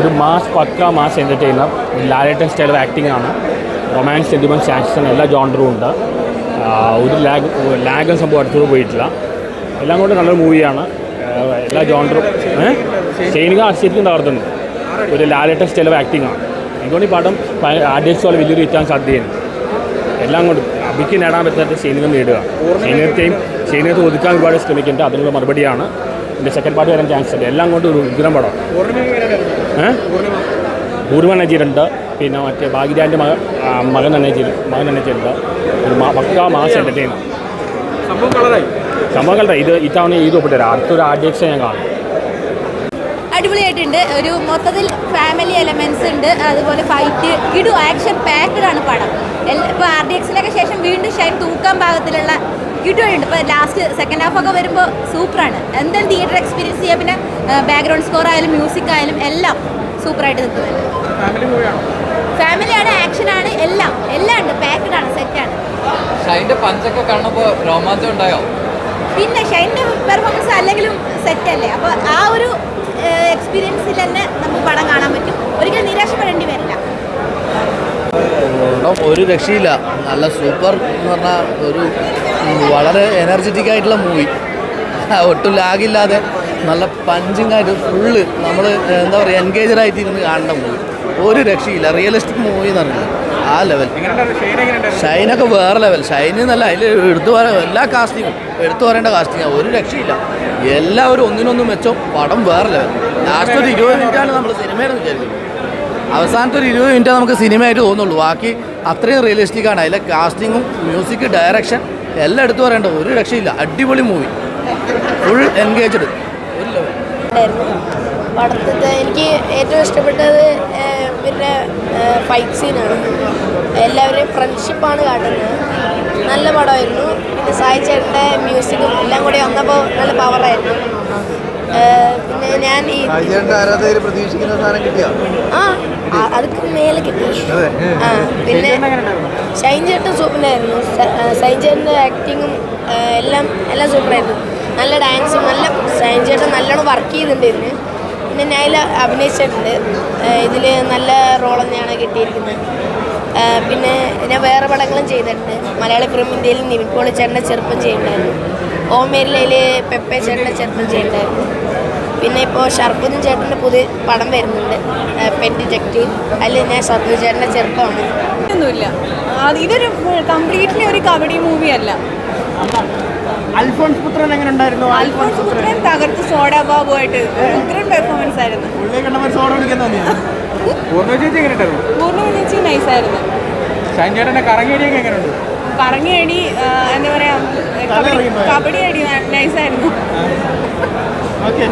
ഒരു mass pucca mass entertainer Lalettan style of acting ആണ്. Romance sentiment action എല്ലാ ജോണ്ടറും ഉണ്ട്. ഒരു ലാഗ് ലാഗും സംഭവം അടുത്തോട് പോയിട്ടില്ല. എല്ലാം കൊണ്ട് നല്ലൊരു മൂവിയാണ് എല്ലാ ജോണ്ടറും സൈനിക ശരിക്കും തകർത്തുണ്ട് ഒരു ലാലേട്ടൻ സ്റ്റൈൽ ഓഫ് ആക്ടിംഗ് ആണ്. എനിക്കൊണ്ട് ഈ പാഠം ആദ്യത്തെ പോലെ വലിയൊരു വിറ്റാൻ സാധ്യതയുണ്ട് എല്ലാം കൊണ്ട് അബിക്ക് നേടാൻ പറ്റാത്ത സൈനികം നേടുക. സൈന്യത്തെയും സൈന്യത്തെ ഒതുക്കാൻ ഒരുപാട് ശ്രമിക്കുന്നുണ്ട്. അതിനുള്ള മറുപടിയാണ് എന്റെ സെക്കൻഡ് പാർട്ട് വരാൻ ചാൻസ് ഉണ്ട് എല്ലാം കൊണ്ടും ഒരു ഉഗ്രം പടം. ഏഹ് പൂർവ നജീറുണ്ട് പിന്നെ മറ്റേ ഭാഗ്യരാന്റെ മക മകൻ നനജീർ മകൻ നനജീറുണ്ട് ഒരു പക്കാ മാസ് എന്റർടൈനർ സംഭവം കളറായി ഇത് ഇത്തവണ ഇത് തരാം അടുത്തൊരു ആഡ്യക്ഷൻ ഞാൻ കാണും. അടിപൊളിയായിട്ടുണ്ട്. ഒരു മൊത്തത്തിൽ ഫാമിലി എലമെന്റ്സ് ഉണ്ട്. അതുപോലെ ഫൈറ്റ് കിടു ആക്ഷൻ പാക്ഡ് ആണ് പടം. ഇപ്പോൾ ആർ ഡി എക്സിനൊക്കെ ശേഷം വീണ്ടും ഷൈൻ തൂക്കാൻ പാകത്തിലുള്ള കിട്ടുന്നുണ്ട് ഇപ്പോൾ ലാസ്റ്റ് സെക്കൻഡ് ഹാഫ് ഒക്കെ വരുമ്പോൾ സൂപ്പറാണ്. എന്തായാലും തിയേറ്റർ എക്സ്പീരിയൻസ് ചെയ്യുക പിന്നെ ബാക്ക്ഗ്രൗണ്ട് സ്കോർ ആയാലും മ്യൂസിക് ആയാലും എല്ലാം സൂപ്പറായിട്ട് നിൽക്കുന്നുണ്ട് ഫാമിലി മൂവിയാണോ ഫാമിലിയാണ് ആക്ഷനാണ് എല്ലാം. എല്ലാം ഉണ്ട്. പാക്ഡ് ആണ് സെറ്റാണ് ഷൈന്റെ പഞ്ചൊക്കെ കാണുമ്പോൾ രോമാഞ്ചം ഉണ്ടായോ? പിന്നെ ഷൈന്റെ പെർഫോമൻസ് അല്ലെങ്കിലും സെറ്റല്ലേ അപ്പോൾ ആ ഒരു പടം ഒരു രക്ഷയില്ല. നല്ല സൂപ്പർ എന്ന് പറഞ്ഞാൽ ഒരു വളരെ എനർജറ്റിക് ആയിട്ടുള്ള മൂവി ഒട്ടും ലാഗില്ലാതെ നല്ല പഞ്ചിങ് ആയിട്ട് ഫുള്ള് നമ്മൾ എന്താ പറയുക എൻഗേജഡ് ആയിട്ട് ഇരുന്ന് കാണേണ്ട മൂവി ഒരു രക്ഷയില്ല. റിയലിസ്റ്റിക് മൂവി എന്ന് പറഞ്ഞാൽ ആ ലെവൽ ഷൈനൊക്കെ വേറെ ലെവൽ ഷൈൻ എന്നല്ല അതിൽ എടുത്തു പറയാൻ എല്ലാ കാസ്റ്റിങ്ങും എടുത്തു പറയേണ്ട കാസ്റ്റിങ്ങാണ് ഒരു രക്ഷയില്ല. എല്ലാവരും ഒന്നിനൊന്നും മെച്ചം. പടം വേറെ ലെവൽ ലാസ്റ്റ് ഒരു ഇരുപത് മിനിറ്റാണ് നമ്മൾ സിനിമയെന്ന് വിചാരിക്കുന്നത്. അവസാനത്തെ ഒരു ഇരുപത് മിനിറ്റ് നമുക്ക് സിനിമയായിട്ട് തോന്നുള്ളൂ. ബാക്കി അത്രയും റിയലിസ്റ്റിക് ആണ്. അതിലെ കാസ്റ്റിങ്ങും മ്യൂസിക് ഡയറക്ഷൻ എല്ലാം എടുത്തു പറയേണ്ട ഒരു രക്ഷയില്ല. അടിപൊളി മൂവി ഫുൾ എൻഗേജ്ഡ് ഉണ്ടായിരുന്നു. എനിക്ക് ഏറ്റവും ഇഷ്ടപ്പെട്ടത് പിന്നെ ഫൈറ്റ് സീനാണ് എല്ലാവരെയും ഫ്രണ്ട്ഷിപ്പാണ് കാട്ടുന്നത്. നല്ല പടമായിരുന്നു. പിന്നെ സായി ചേട്ടന്റെ മ്യൂസിക്കും എല്ലാം കൂടി വന്നപ്പോൾ നല്ല പവറായിരുന്നു പിന്നെ ഞാൻ ഈ ആ അതൊക്കെ മേലെ കിട്ടി. ആ പിന്നെ ഷൈൻ ചേട്ടൻ സൂപ്പറായിരുന്നു. ഷൈൻ ചേട്ടന്റെ ആക്ടിങ്ങും എല്ലാം എല്ലാം സൂപ്പറായിരുന്നു. നല്ല ഡാൻസും നല്ല ഷൈൻ ചേട്ടൻ നല്ലോണം വർക്ക് ചെയ്തിട്ടുണ്ട് ഇതിന്. പിന്നെ ഞാൻ അഭിനയിച്ചിട്ടുണ്ട്. ഇതിൽ നല്ല റോൾ തന്നെയാണ് കിട്ടിയിരിക്കുന്നത്. പിന്നെ ഞാൻ വേറെ പടങ്ങളും ചെയ്തിട്ടുണ്ട്. മലയാള ഫിലിം ഇന്ത്യയിൽ നിവിൻ പോളി ചേട്ടന്റെ ചെറുപ്പം ചെയ്യുന്നുണ്ടായിരുന്നു ഓമേരിലയിൽ പെപ്പെ ചേട്ടന്റെ ചെറുപ്പം ചെയ്യുന്നുണ്ടായിരുന്നു പിന്നെ ഇപ്പോൾ ഷർഫുദ്ദീൻ ചേട്ടന്റെ പുതിയ പടം വരുന്നുണ്ട്. പെൻ ഡിറ്റക്റ്റീവ് അതിൽ ഞാൻ ഷർബുദ് ചേട്ടന്റെ ചെറുപ്പമാണ്. ഒന്നുമില്ല. ഇതൊരു കംപ്ലീറ്റ്ലി ഒരു കബഡി മൂവി അല്ല. അൽഫോൺസ് പുത്രൻ എങ്ങനെ ഉണ്ടായിരുന്നു? അൽഫോൺസ് പുത്രൻ തകർത്ത് സോഡ ബാബു ആയിട്ട് ഒരു പെർഫോമൻസ് ആയിരുന്നു. സോഡ കുടിക്കാൻ പൂർണ ചേച്ചി എങ്ങനെ ഉണ്ടായിരുന്നു? ചേച്ചി നൈസായിരുന്നു ചേട്ടന്റെ കറങ്ങിയടിയൊക്കെ എങ്ങനെയുണ്ട്? കറങ്ങിയടി എന്താ പറയാ? കബഡി അടി നൈസായിരുന്നു ഓക്കെ.